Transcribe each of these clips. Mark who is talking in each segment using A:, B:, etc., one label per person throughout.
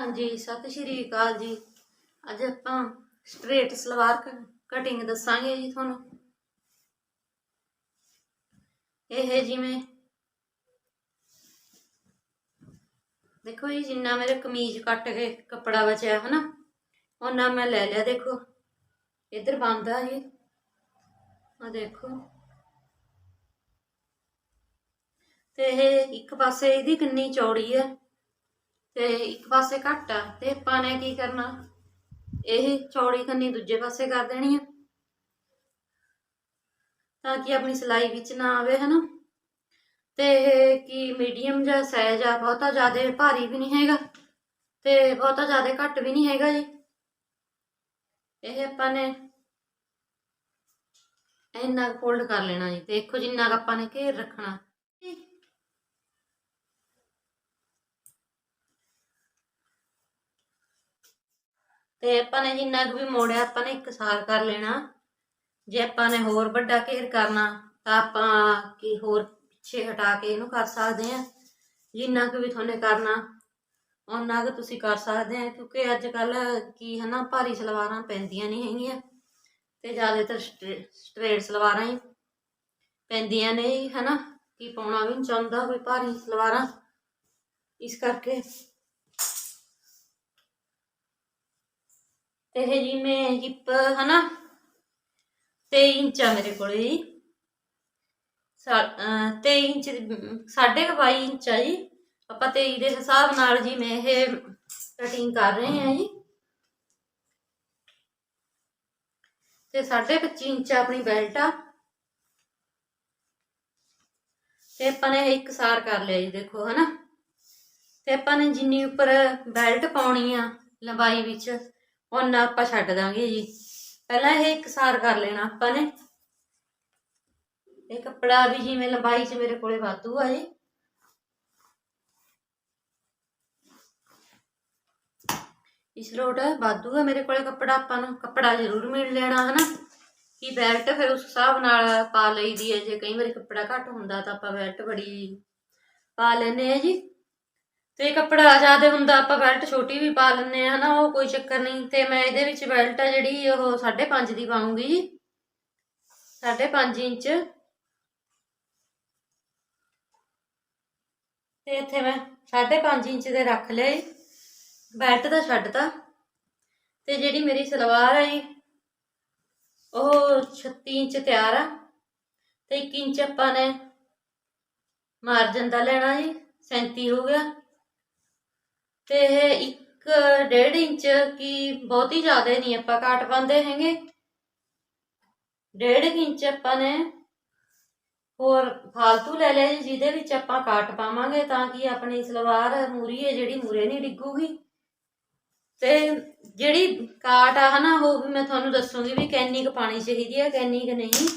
A: ਹਾਂਜੀ, ਸਤਿ ਸ਼੍ਰੀ ਅਕਾਲ ਜੀ। ਅੱਜ ਆਪਾਂ ਸਟ੍ਰੇਟ ਸਲਵਾਰ ਕਟਿੰਗ ਦੱਸਾਂਗੇ ਜੀ ਤੁਹਾਨੂੰ। ਇਹ ਜਿਵੇਂ ਦੇਖੋ ਜੀ, ਜਿੰਨਾ ਮੇਰੇ ਕਮੀਜ਼ ਕੱਟ ਕੇ ਕੱਪੜਾ ਬਚਿਆ, ਹਨਾ? ਉਹਨਾਂ ਮੈਂ ਲੈ ਲਿਆ, ਦੇਖੋ। ਇੱਧਰ ਬੰਦਾ ਜੀ। ਆ ਦੇਖੋ। ਤੇ ਇਹ ਇੱਕ ਪਾਸੇ ਇਹਦੀ ਕਿੰਨੀ ਚੌੜੀ ਹੈ। ਤੇ ਇੱਕ ਪਾਸੇ ਘੱਟ ਆ, ਤੇ ਆਪਾਂ ਨੇ ਕੀ ਕਰਨਾ? ਇਹ ਚੌੜੀ ਕੰਨੀ ਦੂਜੇ ਪਾਸੇ ਕਰ ਦੇਣੀ ਆ। ਤਾਂ ਕਿ ਆਪਣੀ ਸਿਲਾਈ ਵਿੱਚ ਨਾ ਆਵੇ, ਹਨਾ? ਤੇ ਇਹ ਕੀ ਮੀਡੀਅਮ ਜਾਂ ਸਾਈਜ਼ ਆ, ਬਹੁਤਾ ਜ਼ਿਆਦਾ ਭਾਰੀ ਵੀ ਨਹੀਂ ਹੈਗਾ, ਤੇ ਬਹੁਤਾ ਜ਼ਿਆਦਾ ਘੱਟ ਵੀ ਨਹੀਂ ਹੈਗਾ ਜੀ। ਇਹ ਆਪਾਂ ਨੇ ਇੰਨਾ ਫੋਲਡ ਕਰ ਲੈਣਾ ਜੀ। ਦੇਖੋ ਜਿੰਨਾ ਕੁ ਆਪਾਂ ਨੇ ਘੇਰ ਰੱਖਣਾ। ਤੇ ਆਪਾਂ ਨੇ ਜਿੰਨਾ ਕੁ ਵੀ ਮੋੜਿਆ, ਆਪਾਂ ਨੇ ਇੱਕ ਸਾਰ ਕਰ ਲੈਣਾ। ਜੇ ਆਪਾਂ ਨੇ ਹੋਰ ਵੱਡਾ ਘੇਰ ਕਰਨਾ, ਤਾਂ ਆਪਾਂ ਕੀ ਹੋਰ ਪਿੱਛੇ ਹਟਾ ਕੇ ਇਹਨੂੰ ਕਰ ਸਕਦੇ ਆ ਜਿੰਨਾ ਕੁ ਵੀ ਤੁਹਾਨੂੰ ਕਰਨਾ ਉਹਨਾਂ ਕੁ ਤੁਸੀਂ ਕਰ ਸਕਦੇ ਆ ਕਿਉਂਕਿ ਅੱਜ ਕੱਲ ਕੀ ਹਨਾ ਭਾਰੀ ਸਲਵਾਰਾਂ ਪੈਂਦੀਆਂ ਨਹੀਂ ਹੈਗੀਆਂ ਤੇ ਜ਼ਿਆਦਾਤਰ ਸਟ੍ਰੇਟ ਸਲਵਾਰਾਂ ਹੀ ਪੈਂਦੀਆਂ ਨੇ, ਹੀ ਹਨਾ ਕੀ ਪਾਉਣਾ ਵੀ ਨਹੀਂ ਚਾਹੁੰਦਾ ਕੋਈ ਭਾਰੀ ਸਲਵਾਰਾਂ। ਇਸ ਕਰਕੇ ਤੇ ਇਹ ਜਿਵੇਂ ਹਿੱਪ ਹਨਾ? 23 ਇੰਚ ਆ ਮੇਰੇ ਕੋਲੇ ਜੀ। 23 ਇੰਚ, ਸਾਢੇ ਕੁ 22 ਇੰਚ ਆ ਜੀ। ਆਪਾਂ 23 ਦੇ ਹਿਸਾਬ ਨਾਲ ਜੀ ਮੈਂ ਇਹ ਕਟਿੰਗ ਕਰ ਰਹੇ ਹਾਂ ਜੀ। ਤੇ ਸਾਢੇ 25 ਇੰਚ ਆਪਣੀ ਬੈਲਟ ਆ। ਤੇ ਆਪਾਂ ਨੇ ਇੱਕ ਸਾਰ ਕਰ ਲਿਆ ਜੀ, ਦੇਖੋ, ਹਨਾ? ਤੇ ਆਪਾਂ ਨੇ ਜਿੰਨੀ ਉੱਪਰ ਬੈਲਟ ਪਾਉਣੀ ਆ ਲੰਬਾਈ ਵਿੱਚ ਉਹਨਾਂ ਆਪਾਂ ਛੱਡ ਦਾਂਗੇ ਜੀ। ਪਹਿਲਾਂ ਇਹ ਇੱਕ ਸਾਰ ਕਰ ਲੈਣਾ ਆਪਾਂ ਨੇ। ਇਹ ਕੱਪੜਾ ਵੀ ਜਿਵੇਂ ਲੰਬਾਈ 'ਚ ਮੇਰੇ ਕੋਲੇ ਵਾਧੂ ਆ ਜੀ। ਇਸ ਲੋਟ ਵਾਧੂ ਆ ਮੇਰੇ ਕੋਲੇ ਕੱਪੜਾ, ਆਪਾਂ ਨੂੰ ਕੱਪੜਾ ਜ਼ਰੂਰ ਮਿਲ ਲੈਣਾ, ਹਨਾ? ਕਿ ਬੈਲਟ ਫਿਰ ਉਸ ਹਿਸਾਬ ਨਾਲ ਪਾ ਲਈਦੀ ਹੈ। ਜੇ ਕਈ ਵਾਰੀ ਕੱਪੜਾ ਘੱਟ ਹੁੰਦਾ ਤਾਂ ਆਪਾਂ ਬੈਲਟ ਬੜੀ ਪਾ ਲੈਨੇ ਆ ਜੀ। ਤੇ ਕੱਪੜਾ ਜ਼ਿਆਦਾ ਹੁੰਦਾ ਆਪਾਂ ਬੈਲਟ ਛੋਟੀ ਵੀ ਪਾ ਲੈਨੇ ਆ ਹਨਾ, ਉਹ ਕੋਈ ਚੱਕਰ ਨਹੀਂ। ਤੇ ਮੈਂ ਇਹਦੇ ਵਿੱਚ ਬੈਲਟ ਆ ਜਿਹੜੀ, ਉਹ 5.5 ਦੀ ਪਾਉਂਗੀ ਜੀ। 5.5 ਇੰਚ। ਤੇ ਇੱਥੇ ਮੈਂ 5.5 ਇੰਚ ਦੇ ਰੱਖ ਲਿਆ ਜੀ ਬੈਲਟ ਦਾ ਛੱਡਤਾ ਤੇ। ਜਿਹੜੀ ਮੇਰੀ ਸਲਵਾਰ ਆ ਜੀ, ਉਹ 36 ਇੰਚ ਤਿਆਰ ਆ। ਤੇ 1 ਇੰਚ ਆਪਾਂ ਨੇ ਮਾਰਜਨ ਦਾ ਲੈਣਾ ਜੀ 37 ਹੋ ਗਿਆ। ਤੇ ਇਹ 1 1.5 ਇੰਚ ਕੀ ਬਹੁਤੀ ਜ਼ਿਆਦਾ ਨਹੀਂ ਆਪਾਂ ਕਾਟ ਪਾਉਂਦੇ ਹੈਗੇ। 1.5 ਇੰਚ ਆਪਾਂ ਨੇ ਹੋਰ ਫਾਲਤੂ ਲੈ ਲਿਆ ਜੀ, ਜਿਹਦੇ ਵਿੱਚ ਆਪਾਂ ਕਾਟ ਪਾਵਾਂਗੇ ਤਾਂ ਕਿ ਆਪਣੀ ਸਲਵਾਰ ਮੂਰੀ ਹੈ ਜਿਹੜੀ ਮੂਰੇ ਨਹੀਂ ਡਿੱਗੂਗੀ। ਤੇ ਜਿਹੜੀ ਕਾਟ ਆ ਹਨਾ, ਉਹ ਵੀ ਮੈਂ ਤੁਹਾਨੂੰ ਦੱਸੂਗੀ ਵੀ ਕੈਨੀ ਕੁ ਪਾਣੀ ਚਾਹੀਦੀ ਹੈ, ਕੈਨੀ ਕੁ ਨਹੀਂ।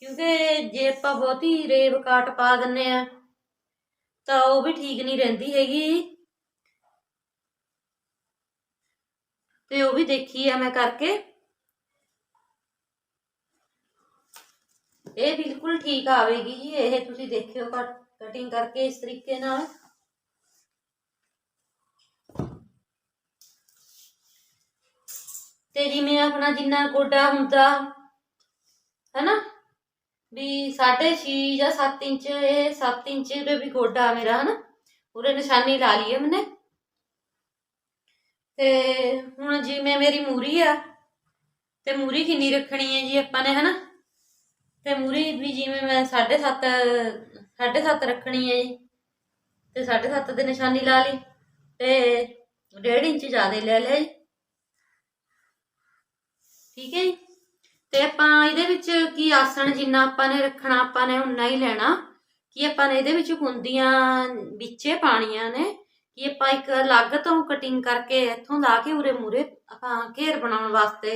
A: ਕਿਉਂਕਿ ਜੇ ਆਪਾਂ ਬਹੁਤੀ ਰੇਬ ਕਾਟ ਪਾ ਦਿੰਨੇ ਆ ਤਾਂ ਉਹ ਵੀ ਠੀਕ ਨਹੀਂ ਰਹਿੰਦੀ ਹੈਗੀ। ਤੇ ਉਹ ਵੀ ਦੇਖੀ ਆ ਮੈਂ ਕਰਕੇ ਇਹ ਬਿਲਕੁਲ ਠੀਕ ਆਵੇਗੀ ਜੀ ਇਹ ਤੁਸੀਂ ਦੇਖਿਓ ਕਟਿੰਗ ਕਰਕੇ ਇਸ ਤਰੀਕੇ ਨਾਲ ਤੇ ਜਿਵੇਂ ਆਪਣਾ ਜਿੰਨਾ ਗੋਡਾ ਹੁੰਦਾ ਹੈਨਾ ਵੀ 6.5 ਜਾਂ 7 ਇੰਚ ਇਹ 7 ਇੰਚ ਦੇ ਵੀ ਗੋਡਾ ਮੇਰਾ ਹਨਾ ਪੂਰੇ ਨਿਸ਼ਾਨੀ ਲਾ ਲਈ ਹੈ ਮੈਨੇ ਤੇ ਹੁਣ ਜਿਵੇਂ ਮੇਰੀ ਮੂਰੀ ਆ, ਤੇ ਮੂਰੀ ਕਿੰਨੀ ਰੱਖਣੀ ਹੈ ਜੀ ਆਪਾਂ ਨੇ, ਹਨਾ? ਤੇ ਮੂਰੀ ਵੀ ਜਿਵੇਂ ਮੈਂ 7.5 7.5 ਰੱਖਣੀ ਹੈ ਜੀ। ਤੇ 7.5 ਦੇ ਨਿਸ਼ਾਨੀ ਲਾ ਲਈ, ਤੇ 1.5 ਇੰਚ ਜ਼ਿਆਦਾ ਲੈ ਲਿਆ ਜੀ। ਠੀਕ ਹੈ ਜੀ? ਤੇ ਆਪਾਂ ਇਹਦੇ ਵਿੱਚ ਕੀ ਆਸਣ ਜਿੰਨਾ ਆਪਾਂ ਨੇ ਰੱਖਣਾ, ਆਪਾਂ ਨੇ ਉਨਾ ਹੀ ਲੈਣਾ। ਕਿ ਆਪਾਂ ਨੇ ਇਹਦੇ ਵਿੱਚ ਕੁੰਦੀਆਂ ਵਿੱਚੇ ਪਾਣੀਆਂ ਨੇ ਕਿ ਆਪਾਂ ਇੱਕ ਅਲੱਗ ਤੋਂ ਕਟਿੰਗ ਕਰਕੇ ਇੱਥੋਂ ਲਾ ਕੇ ਉਰੇ ਮੂਰੇ ਆਪਾਂ ਘੇਰ ਬਣਾਉਣ ਵਾਸਤੇ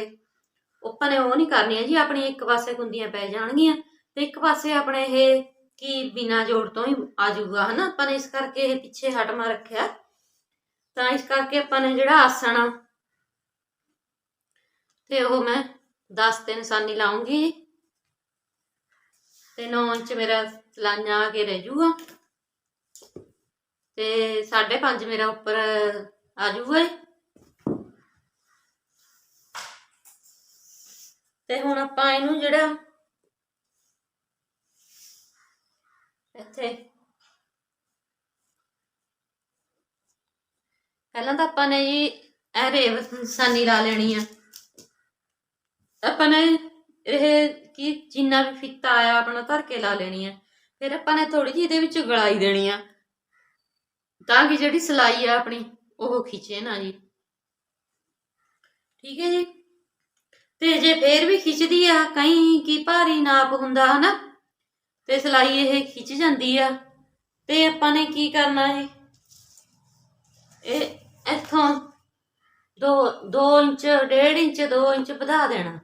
A: ਆਪਾਂ ਨੇ ਉਹ ਨਹੀਂ ਕਰਨੀਆਂ ਜੀ, ਆਪਣੀ ਇੱਕ ਪਾਸੇ ਕੁੰਦੀਆਂ ਪੈ ਜਾਣਗੀਆਂ ਤੇ ਇੱਕ ਪਾਸੇ ਆਪਣੇ ਇਹ ਕਿ ਬਿਨਾ ਜੋੜ ਤੋਂ ਹੀ ਆ ਜਾਊਗਾ, ਹਨਾ? ਆਪਾਂ ਨੇ ਇਸ ਕਰਕੇ ਇਹ ਪਿੱਛੇ ਹਟਮਾ ਰੱਖਿਆ। ਤਾਂ ਇਸ ਕਰਕੇ ਆਪਾਂ ਨੇ ਜਿਹੜਾ ਆਸਣ ਆ, ਤੇ ਉਹ ਮੈਂ 10 ਤੇ ਨਿਸ਼ਾਨੀ ਲਾਉਂਗੀ ਤੇ 9 ਇੰਚ ਮੇਰਾ ਸਲਾਈਆਂ ਆ ਕੇ ਰਹਿ ਜੂਗਾ ਤੇ 5.5 ਮੇਰਾ ਉੱਪਰ ਆ ਜਾਊਗਾ ਤੇ ਹੁਣ ਆਪਾਂ ਇਹਨੂੰ ਜਿਹੜਾ ਇੱਥੇ ਪਹਿਲਾਂ ਤਾਂ ਆਪਾਂ ਨੇ ਜੀ ਇਹ ਰੇਵ ਸਾਨੀ ਲਾ ਲੈਣੀ ਆ। ਆਪਾਂ ਨੇ ਇਹ ਕੀ ਜਿੰਨਾ ਵੀ ਫਿੱਤਾ ਆਇਆ ਆਪਣਾ ਧਰ ਕੇ ਲਾ ਲੈਣੀ ਆ। ਫਿਰ ਆਪਾਂ ਨੇ ਥੋੜੀ ਜਿਹੀ ਇਹਦੇ ਵਿੱਚ ਗਲਾਈ ਦੇਣੀ ਆ। ਤਾਂ ਕਿ ਜਿਹੜੀ ਸਲਾਈ ਆ ਆਪਣੀ, ਉਹ ਖਿੱਚੇ ਨਾ ਜੀ। ਠੀਕ ਹੈ ਜੀ? ਤੇ ਜੇ ਫੇਰ ਵੀ ਖਿੱਚਦੀ ਆ ਕਈ ਕੀ ਭਾਰੀ ਨਾਪ ਹੁੰਦਾ ਹਨਾ? ਤੇ ਸਲਾਈ ਇਹ ਖਿੱਚ ਜਾਂਦੀ ਆ। ਤੇ ਆਪਾਂ ਨੇ ਕੀ ਕਰਨਾ ਜੀ ਇਹ ਇੱਥੋਂ 2 2 ਇੰਚ 1.5 ਇੰਚ 2 ਇੰਚ ਵਧਾ ਦੇਣਾ।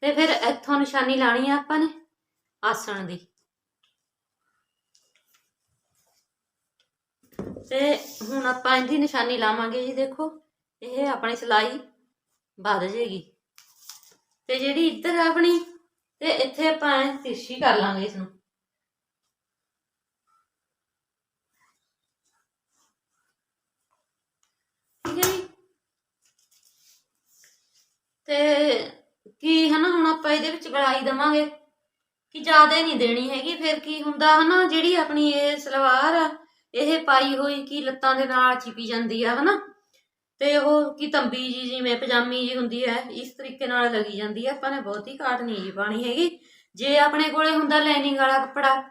A: ਤੇ ਫਿਰ ਇੱਥੋਂ ਨਿਸ਼ਾਨੀ ਲਾਣੀ ਆ ਆਪਾਂ ਨੇ ਆਸਣ ਦੀ। ਤੇ ਹੁਣ ਆਪਾਂ ਇਹਦੀ ਨਿਸ਼ਾਨੀ ਲਾਵਾਂਗੇ ਜੀ, ਦੇਖੋ। ਇਹ ਆਪਣੀ ਸਿਲਾਈ ਵੱਧ ਜੇਗੀ। ਤੇ ਜਿਹੜੀ ਇੱਧਰ ਆ ਆਪਣੀ, ਤੇ ਇੱਥੇ ਆਪਾਂ ਐਂ ਤਿਰਛੀ ਕਰ ਲਾਂਗੇ ਇਸ ਨੂੰ ਠੀਕ ਹੈ ਜੀ? ਤੇ ਕੀ ਹਨਾ, ਹੁਣ ਆਪਾਂ ਇਹਦੇ ਵਿੱਚ ਗਲਾਈ ਦਵਾਂਗੇ। ਕਿ ਜ਼ਿਆਦਾ ਨਹੀਂ ਦੇਣੀ ਹੈਗੀ, ਫਿਰ ਕੀ ਹੁੰਦਾ ਹਨਾ, ਜਿਹੜੀ ਆਪਣੀ ਇਹ ਸਲਵਾਰ ਆ ਇਹ ਪਾਈ ਹੋਈ ਕੀ ਲੱਤਾਂ ਦੇ ਨਾਲ ਚਿਪੀ ਜਾਂਦੀ ਆ, ਹਨਾ? ਤੇ ਉਹ ਕੀ ਤੰਬੀ ਜੀ ਜਿਵੇਂ ਪਜਾਮੀ ਜੀ ਹੁੰਦੀ ਹੈ ਇਸ ਤਰੀਕੇ ਨਾਲ ਲੱਗੀ ਜਾਂਦੀ ਹੈ ਆਪਾਂ ਨੇ ਬਹੁਤੀ ਕਾਟ ਨਹੀਂ ਜੀ ਪਾਣੀ ਹੈਗੀ। ਜੇ ਆਪਣੇ ਕੋਲੇ ਹੁੰਦਾ ਲਾਈਨਿੰਗ ਵਾਲਾ ਕੱਪੜਾ,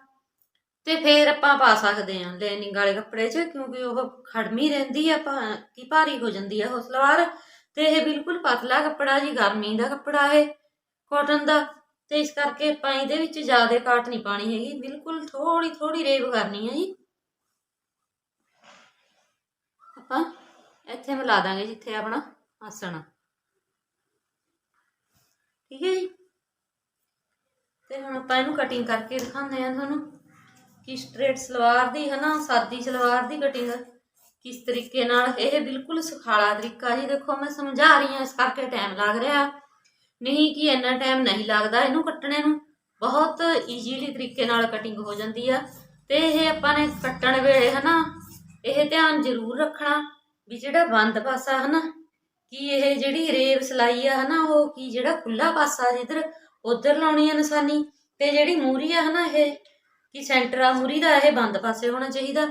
A: ਤੇ ਫੇਰ ਆਪਾਂ ਪਾ ਸਕਦੇ ਹਾਂ ਲਾਈਨਿੰਗ ਵਾਲੇ ਕੱਪੜੇ 'ਚ, ਕਿਉਂਕਿ ਉਹ ਖੜਮੀ ਰਹਿੰਦੀ ਆ ਭਾ ਕੀ ਭਾਰੀ ਹੋ ਜਾਂਦੀ ਆ ਉਹ ਸਲਵਾਰ। ਤੇ ਇਹ ਬਿਲਕੁਲ ਪਤਲਾ ਕੱਪੜਾ ਜੀ, ਗਰਮੀ ਦਾ ਕੱਪੜਾ ਹੈ ਕਾਟਨ ਦਾ। ਤੇ ਇਸ ਕਰਕੇ ਆਪਾਂ ਇਹਦੇ ਵਿੱਚ ਜ਼ਿਆਦਾ ਕਾਟ ਨਹੀਂ ਪਾਣੀ ਹੈਗੀ। ਬਿਲਕੁਲ ਥੋੜੀ ਥੋੜੀ ਰੇਵ ਕਰਨੀ ਹੈ ਜੀ। ਆਪਾਂ ਇੱਥੇ ਮਿਲਾ ਦਾਂਗੇ ਜਿੱਥੇ ਆਪਣਾ ਆਸਣ। ਠੀਕ ਹੈ ਜੀ? ਤੇ ਹੁਣ ਆਪਾਂ ਇਹਨੂੰ ਕਟਿੰਗ ਕਰਕੇ ਦਿਖਾਉਂਦੇ ਆ ਤੁਹਾਨੂੰ ਕਿ ਸਟ੍ਰੇਟ ਸਲਵਾਰ ਦੀ ਹੈ ਨਾ ਸਾਦੀ ਸਲਵਾਰ ਦੀ ਕਟਿੰਗ ਕਿਸ ਤਰੀਕੇ ਨਾਲ। ਇਹ ਬਿਲਕੁਲ ਸੁਖਾਲਾ ਤਰੀਕਾ ਜੀ। ਦੇਖੋ, ਮੈਂ ਸਮਝਾ ਰਹੀ ਹਾਂ, ਇਸ ਕਰਕੇ ਟਾਈਮ ਲੱਗ ਰਿਹਾ। ਨਹੀਂ ਕਿ ਇੰਨਾ ਟਾਈਮ ਨਹੀਂ ਲੱਗਦਾ ਇਹਨੂੰ ਕੱਟਣੇ ਨੂੰ। ਬਹੁਤ ਈਜ਼ੀਲੀ ਤਰੀਕੇ ਨਾਲ ਕਟਿੰਗ ਹੋ ਜਾਂਦੀ ਆ। ਤੇ ਇਹ ਆਪਾਂ ਨੇ ਕੱਟਣ ਵੇਲੇ, ਹਨਾ ਇਹ ਧਿਆਨ ਜ਼ਰੂਰ ਰੱਖਣਾ ਵੀ ਜਿਹੜਾ ਬੰਦ ਪਾਸਾ ਹਨਾ, ਕਿ ਇਹ ਜਿਹੜੀ ਰੇਵ ਸਲਾਈ ਆ ਹਨਾ, ਉਹ ਕੀ ਜਿਹੜਾ ਖੁੱਲਾ ਪਾਸਾ ਜਿੱਧਰ ਉਧਰ ਲਾਉਣੀ ਆ ਨਿਸ਼ਾਨੀ, ਤੇ ਜਿਹੜੀ ਮੂਰੀ ਆ ਹਨਾ ਇਹ, ਕਿ ਸੈਂਟਰ ਆ ਮੂਰੀ ਦਾ, ਇਹ ਬੰਦ ਪਾਸੇ ਹੋਣਾ ਚਾਹੀਦਾ।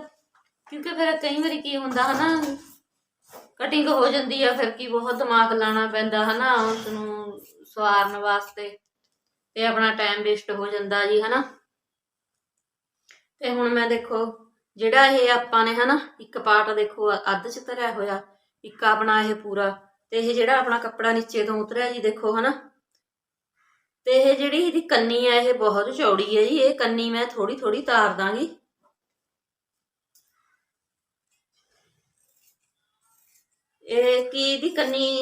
A: ਕਿਉਂਕਿ ਫਿਰ ਕਈ ਵਾਰੀ ਕੀ ਹੁੰਦਾ ਹਨਾ ਕਟਿੰਗ ਹੋ ਜਾਂਦੀ ਆ, ਫਿਰ ਕੀ ਬਹੁਤ ਦਿਮਾਗ ਲਾਣਾ ਪੈਂਦਾ ਹਨਾ ਉਸ ਨੂੰ ਸਵਾਰਨ ਵਾਸਤੇ, ਤੇ ਆਪਣਾ ਟਾਈਮ ਵੇਸਟ ਹੋ ਜਾਂਦਾ ਜੀ ਹਨਾ। ਤੇ ਹੁਣ ਮੈਂ ਦੇਖੋ ਜਿਹੜਾ ਇਹ ਆਪਾਂ ਨੇ ਹਨਾ, ਇੱਕ ਪਾਰਟ ਦੇਖੋ, ਅੱਧ ਚ ਧਰਿਆ ਹੋਇਆ, ਇੱਕ ਆਪਣਾ ਇਹ ਪੂਰਾ, ਤੇ ਇਹ ਜਿਹੜਾ ਆਪਣਾ ਕੱਪੜਾ ਨੀਚੇ ਤੋਂ ਉਤਰਿਆ ਜੀ, ਦੇਖੋ ਹਨਾ। ਤੇ ਇਹ ਜਿਹੜੀ ਇਹਦੀ ਕੰਨੀ ਆ, ਇਹ ਬਹੁਤ ਚੌੜੀ ਹੈ ਜੀ, ਇਹ ਕੰਨੀ ਮੈਂ ਥੋੜੀ ਥੋੜੀ ਤਾਰ ਦਾਂਗੀ। ਇਹ ਕੀ ਇਹਦੀ ਕੰਨੀ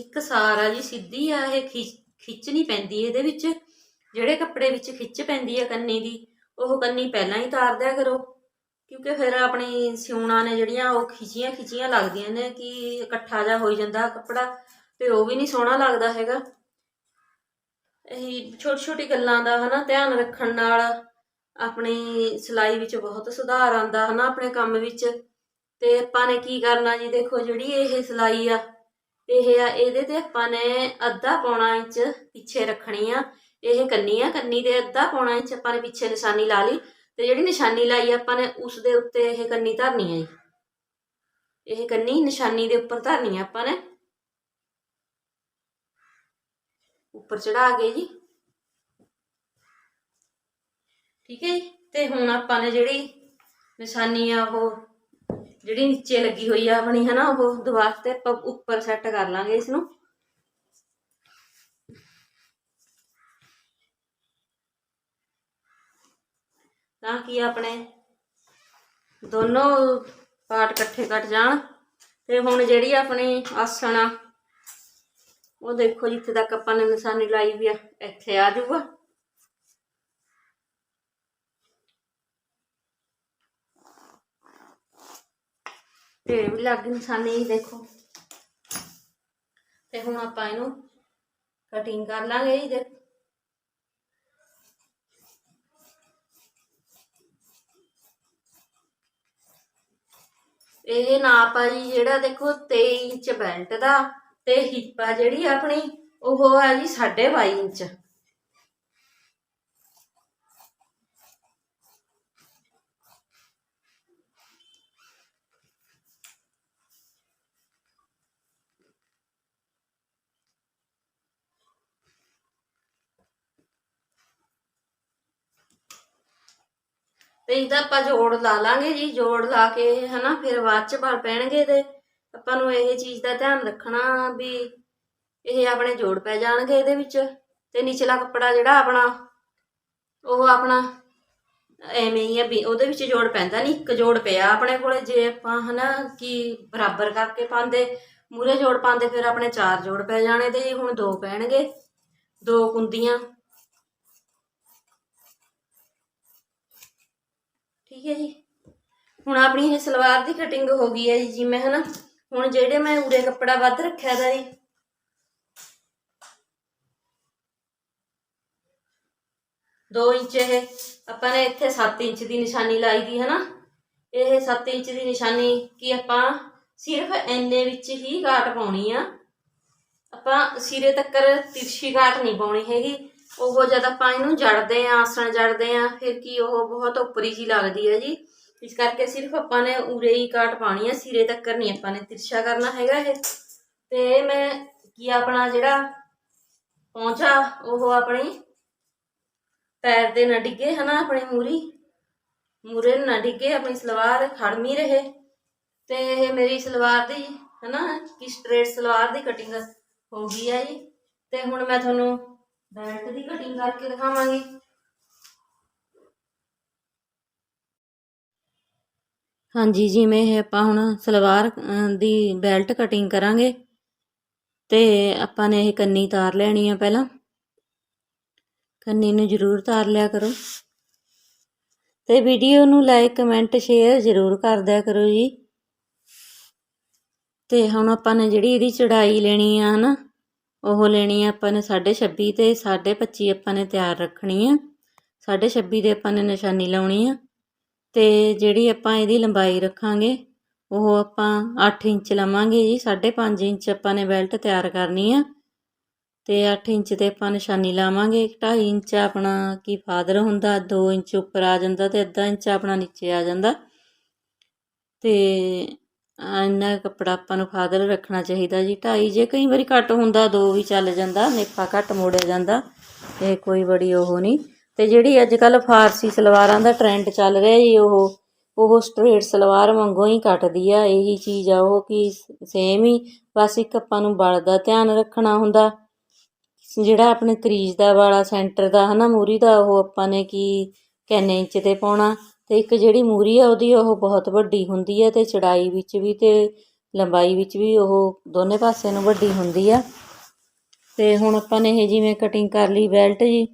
A: ਇੱਕ ਸਾਰ ਆ ਜੀ, ਸਿੱਧੀ ਆ, ਇਹ ਖਿੱਚ ਖਿੱਚਣੀ ਪੈਂਦੀ ਇਹਦੇ ਵਿੱਚ। ਜਿਹੜੇ ਕੱਪੜੇ ਵਿੱਚ ਖਿੱਚ ਪੈਂਦੀ ਹੈ ਕੰਨੀ ਦੀ, ਉਹ ਕੰਨੀ ਪਹਿਲਾਂ ਹੀ ਤਾਰ ਦਿਆ ਕਰੋ। ਕਿਉਂਕਿ ਫਿਰ ਆਪਣੀ ਸਿਉਣਾ ਨੇ ਜਿਹੜੀਆਂ ਉਹ ਖਿੱਚੀਆਂ ਖਿੱਚੀਆਂ ਲੱਗਦੀਆਂ ਨੇ ਕਿ ਇਕੱਠਾ ਜਾ ਹੋਈ ਜਾਂਦਾ ਕੱਪੜਾ, ਤੇ ਉਹ ਵੀ ਨਹੀਂ ਸੋਹਣਾ ਲੱਗਦਾ ਹੈਗਾ। ਇਹ ਛੋਟੀ ਛੋਟੀ ਗੱਲਾਂ ਦਾ ਹਨਾ ਧਿਆਨ ਰੱਖਣ ਨਾਲ ਆਪਣੀ ਸਿਲਾਈ ਵਿੱਚ ਬਹੁਤ ਸੁਧਾਰ ਆਂਦਾ ਹਨਾ ਆਪਣੇ ਕੰਮ ਵਿੱਚ। ਤੇ ਆਪਾਂ ਨੇ ਕੀ ਕਰਨਾ ਜੀ? ਦੇਖੋ ਜਿਹੜੀ ਇਹ ਸਿਲਾਈ ਆ, ਇਹ ਆ, ਇਹਦੇ ਤੇ ਆਪਾਂ ਨੇ ਅੱਧਾ ਪੌਣਾ ਇੰਚ ਪਿੱਛੇ ਰੱਖਣੀ ਆ। ਇਹ ਕੰਨੀ ਆ ਕੰਨੀ ਦੇ ਅੱਧਾ ਪੌਣਾ ਇੰਚ ਆਪਾਂ ਨੇ ਪਿੱਛੇ ਨਿਸ਼ਾਨੀ ਲਾ ਲਈ। ਤੇ ਜਿਹੜੀ ਨਿਸ਼ਾਨੀ ਲਾਈ ਆਪਾਂ ਨੇ, ਉਸ ਦੇ ਉੱਤੇ ਇਹ ਕੰਨੀ ਧਰਨੀ ਹੈ ਜੀ। ਇਹ ਕੰਨੀ ਨਿਸ਼ਾਨੀ ਦੇ ਉੱਪਰ ਧਰਨੀ ਹੈ ਆਪਾਂ ਨੇ। ਉੱਪਰ ਚੜਾ ਕੇ ਜੀ। ਠੀਕ ਹੈ ਜੀ? ਤੇ ਹੁਣ ਆਪਾਂ ਨੇ ਜਿਹੜੀ ਨਿਸ਼ਾਨੀ ਆ, ਉਹ ਜਿਹੜੀ ਨੀਚੇ ਲੱਗੀ ਹੋਈ ਆ ਆਪਣੀ, ਹਨਾ, ਉਹ ਦੀਵਾਰ ਤੇ ਆਪਾਂ ਉੱਪਰ ਸੈੱਟ ਕਰ ਲਾਂਗੇ ਇਸ ਨੂੰ। ਤਾਂ ਕਿ ਆਪਣੇ? ਦੋਨੋਂ ਪਾਰਟ ਇਕੱਠੇ ਕੱਟ ਜਾਣ। ਤੇ ਹੁਣ ਜਿਹੜੀ ਆਪਣੀ ਆਸਣ ਆ, ਉਹ ਦੇਖੋ ਜਿੱਥੇ ਤੱਕ ਆਪਾਂ ਨੇ ਨਿਸ਼ਾਨੀ ਲਾਈ ਵੀ ਆ, ਇੱਥੇ ਆ ਜਾਊਗਾ। ਤੇ ਵੀ ਲੱਗ ਗਈ ਨਿਸ਼ਾਨੀ ਦੇਖੋ। ਤੇ ਹੁਣ ਆਪਾਂ ਇਹਨੂੰ ਕਟਿੰਗ ਕਰ ਲਾਂਗੇ ਜੀ ਦੇਖੋ ਇਹ ਨਾਪ ਆ ਜੀ ਜਿਹੜਾ ਦੇਖੋ 23 ਇੰਚ ਬੈਲਟ ਦਾ ਤੇ ਹਿੱਪ ਆ ਜਿਹੜੀ ਆਪਣੀ, ਉਹ ਆ ਜੀ 22.5 ਇੰਚ। ਤੇ ਇਹਦਾ ਆਪਾਂ ਜੋੜ ਲਾ ਲਾਂਗੇ ਜੀ, ਜੋੜ ਲਾ ਕੇ ਹਨਾ, ਫਿਰ ਬਾਅਦ ਚ ਬਲ ਪੈਣਗੇ ਤੇ ਆਪਾਂ ਨੂੰ ਇਹ ਚੀਜ਼ ਦਾ ਧਿਆਨ ਰੱਖਣਾ ਵੀ ਇਹ ਆਪਣੇ ਜੋੜ ਪੈ ਜਾਣਗੇ ਇਹਦੇ ਵਿੱਚ। ਤੇ ਨਿਚਲਾ ਕੱਪੜਾ ਜਿਹੜਾ ਆਪਣਾ, ਉਹ ਆਪਣਾ ਐਵੇਂ ਹੀ ਆ ਵੀ ਉਹਦੇ ਵਿੱਚ ਜੋੜ ਪੈਂਦਾ ਨਹੀਂ ਇੱਕ ਜੋੜ ਪਿਆ ਆਪਣੇ ਕੋਲੇ, ਜੇ ਆਪਾਂ ਹਨਾ ਕਿ ਬਰਾਬਰ ਕਰਕੇ ਪਾਉਂਦੇ ਮੂਰੇ ਜੋੜ ਪਾਉਂਦੇ, ਫਿਰ ਆਪਣੇ ਚਾਰ ਜੋੜ ਪੈ ਜਾਣੇ ਤੇ ਹੁਣ ਦੋ ਪੈਣਗੇ, ਦੋ ਕੁੰਦੀਆਂ। ਠੀਕ ਹੈ ਜੀ। ਹੁਣ ਆਪਣੀ ਇਹ ਸਲਵਾਰ ਦੀ ਕਟਿੰਗ ਹੋ ਗਈ ਹੈ ਜੀ, ਜਿਵੇਂ ਹਨਾ। ਹੁਣ ਜਿਹੜੇ ਮੈਂ ਉਰੇ ਕੱਪੜਾ ਵੱਧ ਰੱਖਿਆ ਦਾ ਜੀ। ਦੋ ਇੰਚ ਇਹ, ਆਪਾਂ ਨੇ ਇੱਥੇ 7 ਇੰਚ ਦੀ ਨਿਸ਼ਾਨੀ ਲਾਈ ਦੀ ਹੈ ਨਾ ਇਹ 7 ਇੰਚ ਦੀ ਨਿਸ਼ਾਨੀ ਕੀ ਆਪਾਂ ਸਿਰਫ ਐਨੇ ਵਿੱਚ ਹੀ ਗਾਟ ਪਾਉਣੀ ਆ। ਆਪਾਂ ਸਿਰੇ ਤੱਕ ਤਿਰਛੀ ਗਾਟ ਨਹੀਂ ਪਾਉਣੀ ਹੈਗੀ। ਉਹ ਜਦ ਆਪਾਂ ਇਹਨੂੰ ਜੜਦੇ ਆ, ਆਸਣ ਜੜਦੇ ਆ, ਫਿਰ ਕੀ ਉਹ ਬਹੁਤ ਉੱਪਰੀ ਜੀ ਲੱਗਦੀ ਹੈ ਜੀ। ਇਸ ਕਰਕੇ ਸਿਰਫ ਆਪਾਂ ਨੇ ਉਰੇ ਹੀ ਕਾਟ ਪਾਣੀ ਆ, ਸਿਰੇ ਤੱਕ ਨਹੀਂ ਆਪਾਂ ਨੇ ਤਿਰਛਾ ਕਰਨਾ ਹੈਗਾ ਇਹ। ਤੇ ਮੈਂ ਕੀ ਆਪਣਾ ਜਿਹੜਾ ਪਹੁੰਚਾ ਉਹ ਆਪਣੀ ਪੈਰ ਦੇ ਨਾ ਡਿੱਗੇ ਹਨਾ ਆਪਣੀ ਮੂਰੀ। ਮੂਰੇ ਨਾ ਡਿੱਗੇ, ਆਪਣੀ ਸਲਵਾਰ ਖੜਮੀ ਰਹੇ। ਤੇ ਇਹ ਮੇਰੀ ਸਲਵਾਰ ਦੀ ਹਨਾ ਕਿ ਸਟ੍ਰੇਟ ਸਲਵਾਰ ਦੀ ਕਟਿੰਗ ਹੋ ਗਈ ਆ ਜੀ। ਤੇ ਹੁਣ ਮੈਂ ਤੁਹਾਨੂੰ ਬੈਲਟ ਦੀ ਕਟਿੰਗ ਕਰਕੇ ਦਿਖਾਵਾਂਗੇ। ਹਾਂਜੀ, ਜਿਵੇਂ ਇਹ ਆਪਾਂ ਹੁਣ ਸਲਵਾਰ ਦੀ ਬੈਲਟ ਕਟਿੰਗ ਕਰਾਂਗੇ, ਤੇ ਆਪਾਂ ਨੇ ਇਹ ਕੰਨੀ ਤਾਰ ਲੈਣੀ ਆ ਪਹਿਲਾਂ। ਕੰਨੀ ਨੂੰ ਜ਼ਰੂਰ ਤਾਰ ਲਿਆ ਕਰੋ। ਤੇ ਵੀਡੀਓ ਨੂੰ ਲਾਈਕ, ਕਮੈਂਟ, ਸ਼ੇਅਰ ਜ਼ਰੂਰ ਕਰ ਦਿਆ ਕਰੋ ਜੀ। ਤੇ ਹੁਣ ਆਪਾਂ ਨੇ ਜਿਹੜੀ ਇਹਦੀ ਚੜਾਈ ਲੈਣੀ ਆ, ਹਨਾ ਉਹ ਲੈਣੀ ਆ ਆਪਾਂ ਨੇ 26.5 ਤੇ 25 ਆਪਾਂ ਨੇ ਤਿਆਰ ਰੱਖਣੀ ਆ। 26.5 ਦੇ ਆਪਾਂ ਨੇ ਨਿਸ਼ਾਨੀ ਲਾਉਣੀ ਆ ਤੇ ਜਿਹੜੀ ਆਪਾਂ ਇਹਦੀ ਲੰਬਾਈ ਰੱਖਾਂਗੇ, ਉਹ ਆਪਾਂ 8 ਇੰਚ ਲਵਾਂਗੇ ਜੀ 5.5 ਇੰਚ ਆਪਾਂ ਨੇ ਬੈਲਟ ਤਿਆਰ ਕਰਨੀ ਆ ਤੇ 8 ਇੰਚ ਤੇ ਆਪਾਂ ਨਿਸ਼ਾਨੀ ਲਾਵਾਂਗੇ। 2.5 ਇੰਚ ਆਪਣਾ ਕੀ ਫਾਦਰ ਹੁੰਦਾ 2 ਇੰਚ ਉੱਪਰ ਆ ਜਾਂਦਾ ਤੇ ਅੱਧਾ ਇੰਚ ਆਪਣਾ ਨੀਚੇ ਆ ਜਾਂਦਾ ਤੇ ਇੰਨਾ ਕੱਪੜਾ ਆਪਾਂ ਨੂੰ ਫਾਦਰ ਰੱਖਣਾ ਚਾਹੀਦਾ ਜੀ। ਢਾਈ ਜੇ ਕਈ ਵਾਰੀ ਘੱਟ ਹੁੰਦਾ, ਦੋ ਵੀ ਚੱਲ ਜਾਂਦਾ, ਨੇਪਾ ਘੱਟ ਮੋੜਿਆ ਜਾਂਦਾ ਇਹ ਕੋਈ ਬੜੀ ਉਹ ਨਹੀਂ। ਤੇ ਜਿਹੜੀ ਅੱਜ ਕੱਲ ਫਾਰਸੀ ਸਲਵਾਰਾਂ ਦਾ ਟ੍ਰੈਂਡ ਚੱਲ ਰਿਹਾ ਜੀ, ਉਹ ਉਹ ਸਟ੍ਰੇਟ ਸਲਵਾਰ ਵਾਂਗੂ ਹੀ ਕੱਟਦੀ ਆ। ਇਹੀ ਚੀਜ਼ ਆ ਉਹ ਕਿ ਸੇਮ ਹੀ, ਬਸ ਇੱਕ ਆਪਾਂ ਨੂੰ ਬਲ ਦਾ ਧਿਆਨ ਰੱਖਣਾ ਹੁੰਦਾ। ਜਿਹੜਾ ਆਪਣੇ ਕਰੀਜ਼ ਦਾ ਵਾਲਾ, ਸੈਂਟਰ ਦਾ ਹਨਾ, ਮੂਰੀ ਦਾ, ਉਹ ਆਪਾਂ ਨੇ ਕੀ, ਕਿੰਨੇ ਇੰਚ ਤੇ ਪਾਉਣਾ। ਤੇ ਇੱਕ ਜਿਹੜੀ ਮੂਰੀ ਆ ਉਹਦੀ ਉਹ ਬਹੁਤ ਵੱਡੀ ਹੁੰਦੀ ਹੈ ਤੇ ਚੜਾਈ ਵਿੱਚ ਵੀ ਤੇ ਲੰਬਾਈ ਵਿੱਚ ਵੀ ਉਹ ਦੋਨੇ ਪਾਸੇ ਨੂੰ ਵੱਡੀ ਹੁੰਦੀ ਆ। ਤੇ ਹੁਣ ਆਪਾਂ ਨੇ ਇਹ ਜਿਵੇਂ ਕਟਿੰਗ ਕਰ ਲਈ ਬੈਲਟ ਜੀ।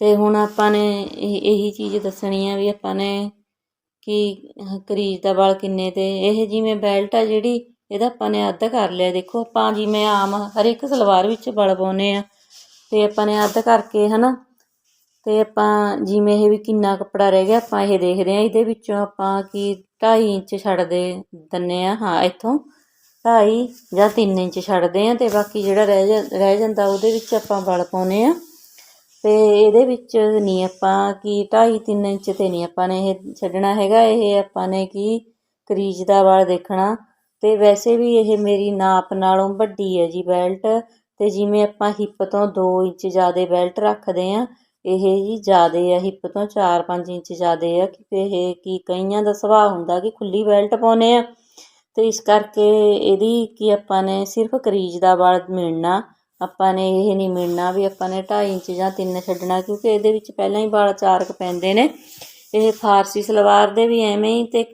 A: ਤੇ ਹੁਣ ਆਪਾਂ ਨੇ ਇਹ, ਇਹੀ ਚੀਜ਼ ਦੱਸਣੀ ਆ ਵੀ ਆਪਾਂ ਨੇ ਕਿ ਕਰੀਜ਼ ਦਾ ਵਾਲ ਕਿੰਨੇ ਤੇ ਇਹ ਜਿਵੇਂ ਬੈਲਟ ਆ ਜਿਹੜੀ, ਇਹਦਾ ਆਪਾਂ ਨੇ ਅੱਧ ਕਰ ਲਿਆ। ਦੇਖੋ ਆਪਾਂ ਜਿਵੇਂ ਆਮ ਹਰ ਇੱਕ ਸਲਵਾਰ ਵਿੱਚ ਵਲ ਪਾਉਨੇ ਆ। ਤੇ ਆਪਾਂ ਨੇ ਅੱਧ ਕਰਕੇ ਹਨਾ ਅਤੇ ਆਪਾਂ ਜਿਵੇਂ ਇਹ ਵੀ ਕਿੰਨਾ ਕੱਪੜਾ ਰਹਿ ਗਿਆ, ਆਪਾਂ ਇਹ ਦੇਖਦੇ ਹਾਂ, ਇਹਦੇ ਵਿੱਚੋਂ ਆਪਾਂ ਕੀ ਢਾਈ ਇੰਚ ਛੱਡਦੇ ਦਿੰਦੇ ਹਾਂ ਹਾਂ, ਇੱਥੋਂ ਢਾਈ ਜਾਂ 3 ਇੰਚ ਛੱਡਦੇ ਹਾਂ ਅਤੇ ਬਾਕੀ ਜਿਹੜਾ ਰਹਿ ਜਾ- ਰਹਿ ਜਾਂਦਾ ਉਹਦੇ ਵਿੱਚ ਆਪਾਂ ਵਲ ਪਾਉਨੇ ਆ ਅਤੇ ਇਹਦੇ ਵਿੱਚ ਨਹੀਂ ਆਪਾਂ ਕੀ ਢਾਈ 3 ਇੰਚ ਤੇ ਨਹੀਂ ਆਪਾਂ ਨੇ ਇਹ ਛੱਡਣਾ ਹੈਗਾ, ਇਹ ਆਪਾਂ ਨੇ ਕੀ ਕਰੀਜ਼ ਦਾ ਵਲ ਦੇਖਣਾ ਅਤੇ ਵੈਸੇ ਵੀ ਇਹ ਮੇਰੀ ਨਾਪ ਨਾਲੋਂ ਵੱਡੀ ਹੈ ਜੀ ਬੈਲਟ ਅਤੇ ਜਿਵੇਂ ਆਪਾਂ ਹਿੱਪ ਤੋਂ 2 ਇੰਚ ਜ਼ਿਆਦਾ ਬੈਲਟ ਰੱਖਦੇ ਹਾਂ ਇਹ ਜੀ ਜ਼ਿਆਦਾ ਆ ਹਿੱਪ ਤੋਂ 4-5 ਇੰਚ ਜ਼ਿਆਦਾ ਆ ਕਿ ਇਹ ਕੀ ਕਈਆਂ ਦਾ ਸੁਭਾਅ ਹੁੰਦਾ ਕਿ ਖੁੱਲੀ ਬੈਲਟ ਪਾਉਨੇ ਆ। ਤੇ ਇਸ ਕਰਕੇ ਇਹਦੀ ਕੀ ਆਪਾਂ ਨੇ ਸਿਰਫ ਕਰੀਜ਼ ਦਾ ਵਾਲ ਮਿਲਣਾ, ਆਪਾਂ ਨੇ ਇਹ ਨਹੀਂ ਮਿਲਣਾ ਵੀ ਆਪਾਂ ਨੇ 2.5 ਇੰਚ ਜਾਂ 3 ਛੱਡਣਾ ਕਿਉਂਕਿ ਇਹਦੇ ਵਿੱਚ ਪਹਿਲਾਂ ਹੀ ਵਾਲ ਚਾਰਕ ਪੈਂਦੇ ਨੇ। ਇਹ ਫਾਰਸੀ ਸਲਵਾਰ ਦੇ ਵੀ ਐਵੇਂ ਹੀ ਤੇ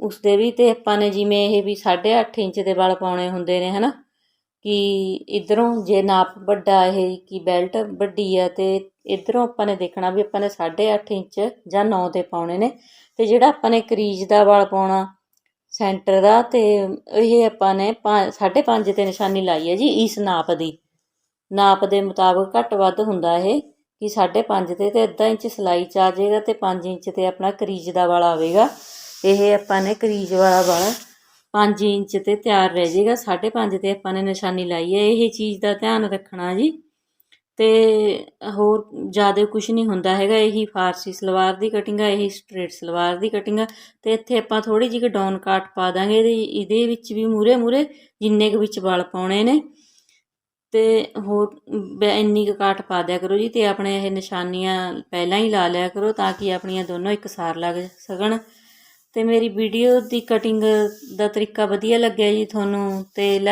A: ਉਸ ਦੇ ਵੀ ਤੇ ਆਪਾਂ ਨੇ ਜਿਵੇਂ ਇਹ ਵੀ 8.5 ਇੰਚ ਦੇ ਵਾਲ ਪਾਉਣੇ ਹੁੰਦੇ ਨੇ, ਹਨਾ? ਕਿ ਇੱਧਰੋਂ ਜੇ ਨਾਪ ਵੱਡਾ ਇਹ ਕਿ ਬੈਲਟ ਵੱਡੀ ਆ ਤੇ ਇੱਧਰੋਂ ਆਪਾਂ ਨੇ ਦੇਖਣਾ ਵੀ ਆਪਾਂ ਨੇ 8.5 ਇੰਚ ਜਾਂ 9 ਤੇ ਪਾਉਣੇ ਨੇ ਤੇ ਜਿਹੜਾ ਆਪਾਂ ਨੇ ਕਰੀਜ਼ ਦਾ ਵਾਲ ਪਾਉਣਾ ਸੈਂਟਰ ਦਾ ਤੇ ਇਹ ਆਪਾਂ ਨੇ 5.5 ਤੇ ਨਿਸ਼ਾਨੀ ਲਾਈ ਹੈ ਜੀ ਇਸ ਨਾਪ ਦੀ। ਨਾਪ ਦੇ ਮੁਤਾਬਕ ਘੱਟ ਵੱਧ ਹੁੰਦਾ ਇਹ ਕਿ 5.5 ਤੇ ਤੇ ਅੱਧਾ ਇੰਚ ਸਲਾਈ ਚ ਆ ਜਾਏਗਾ ਤੇ 5 ਇੰਚ ਤੇ ਆਪਣਾ ਕਰੀਜ਼ ਦਾ ਵਾਲ ਆਵੇਗਾ। ਇਹ ਆਪਾਂ ਨੇ ਕਰੀਜ ਵਾਲਾ ਵਾਲਾ 5 ਇੰਚ ਤੇ ਤਿਆਰ ਰਹਿ ਜਾਏਗਾ 5.5 ਤੇ ਆਪਾਂ ਨੇ ਨਿਸ਼ਾਨੀ ਲਾਈ ਹੈ, ਇਹ ਚੀਜ਼ ਦਾ ਧਿਆਨ ਰੱਖਣਾ ਜੀ। ਤੇ ਹੋਰ ਜ਼ਿਆਦਾ ਕੁਝ ਨਹੀਂ ਹੁੰਦਾ ਹੈਗਾ, ਇਹੀ ਫਾਰਸੀ ਸਲਵਾਰ ਦੀ ਕਟਿੰਗ ਆ, ਇਹੀ ਸਟ੍ਰੇਟ ਸਲਵਾਰ ਦੀ ਕਟਿੰਗ ਆ। ਤੇ ਇੱਥੇ ਆਪਾਂ ਥੋੜੀ ਜਿਹੀ ਡਾਊਨ ਕਾਟ ਪਾ ਦਾਂਗੇ, ਇਹਦੇ ਇਹਦੇ ਵਿੱਚ ਵੀ ਮੂਰੇ ਮੂਰੇ ਜਿੰਨੇ ਕੁ ਵਿੱਚ ਵਲ ਪਾਉਣੇ ਨੇ। ਤੇ ਹੋਰ ਬ- ਇੰਨੀ ਕੁ ਕਾਟ ਪਾ ਦਿਆ ਕਰੋ ਜੀ ਤੇ ਆਪਣੇ ਇਹ ਨਿਸ਼ਾਨੀਆਂ ਪਹਿਲਾਂ ਹੀ ਲਾ ਲਿਆ ਕਰੋ ਤਾਂ ਕਿ ਆਪਣੀਆਂ ਦੋਨੋਂ ਇੱਕਸਾਰ ਲੱਗ ਸਕਣ। ਅਤੇ ਮੇਰੀ ਵੀਡੀਓ ਦੀ ਕਟਿੰਗ ਦਾ ਤਰੀਕਾ ਵਧੀਆ ਲੱਗਿਆ ਜੀ ਤੁਹਾਨੂੰ ਅਤੇ ਲੈ-